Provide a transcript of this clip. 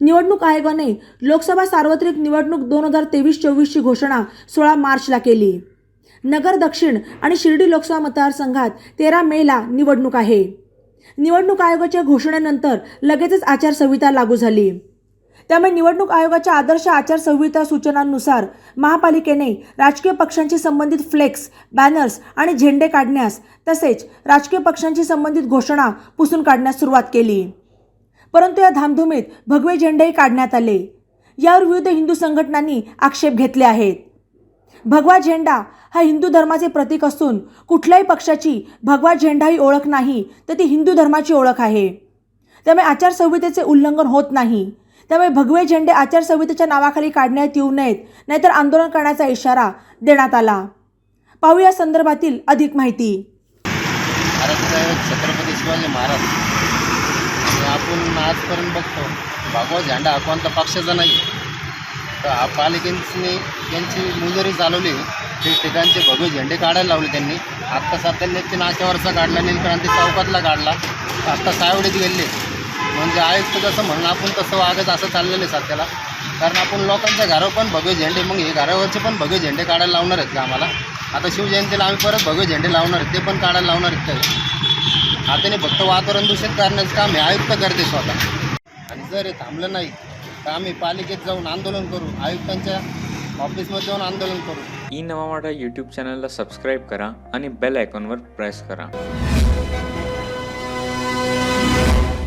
निवडणूक आयोगाने लोकसभा सार्वत्रिक निवडणूक दोन हजार तेवीस चोवीसची घोषणा सोळा मार्चला केली. नगर दक्षिण आणि शिर्डी लोकसभा मतदारसंघात तेरा मेला निवडणूक आहे. निवडणूक आयोगाच्या घोषणेनंतर लगेचच आचारसंहिता लागू झाली. त्यामुळे निवडणूक आयोगाच्या आदर्श आचारसंहिता सूचनांनुसार महापालिकेने राजकीय पक्षांशी संबंधित फ्लेक्स बॅनर्स आणि झेंडे काढण्यास तसेच राजकीय पक्षांशी संबंधित घोषणा पुसून काढण्यास सुरुवात केली. परंतु या धामधुमीत भगवे झेंडेही काढण्यात आले. यावर विविध हिंदू संघटनांनी आक्षेप घेतले आहेत. भगवा झेंडा हा हिंदू धर्माचे प्रतीक असून कुठल्याही पक्षाची भगवा झेंडा ही ओळख नाही तर ती हिंदू धर्माची ओळख आहे. त्यामुळे आचारसंहितेचे उल्लंघन होत नाही. त्यामुळे भगवे झेंडे आचारसंहितेच्या नावाखाली काढण्यात येऊ नयेत नाहीतर आंदोलन करण्याचा इशारा देण्यात आला. पाहूया संदर्भातील अधिक माहिती. छत्रपती शिवाजी महाराज आपण आजपर्यंत बघतो. भगवा झेंडा हा कोणता पक्षाचा नाही. तर हा पालिकेने त्यांची मुजोरी चालवली. ठिकठिकाणचे भगवे झेंडे काढायला लावले त्यांनी. आत्ता सातत्याने नाक्यावरचा काढला नीलक्रांती चौकातला काढला आत्ता सावडीत गेले. म्हणजे आयुक्त जसं म्हणणं आपण तसं वागत असं चाललेलं आहे सध्याला. कारण आपण लोकांच्या घरावर पण भगवे झेंडे मग हे घरावरचे पण भगवे झेंडे काढायला लावणार आहेत का आम्हाला? आता शिवजयंतीला आम्ही परत भगवे झेंडे लावणार आहेत ते पण काढायला लावणार आहेत तर हाताने फक्त वातावरण दूषित करण्याचं काम हे आयुक्त करते स्वतः. आणि जर हे थांबलं नाही तर आम्ही पालिकेत जाऊन आंदोलन करू आयुक्तांच्या ऑफिसमध्ये जाऊन आंदोलन करू. ई नवा मराठा यूट्यूब चॅनलला सबस्क्राईब करा आणि बेल आयकॉनवर प्रेस करा.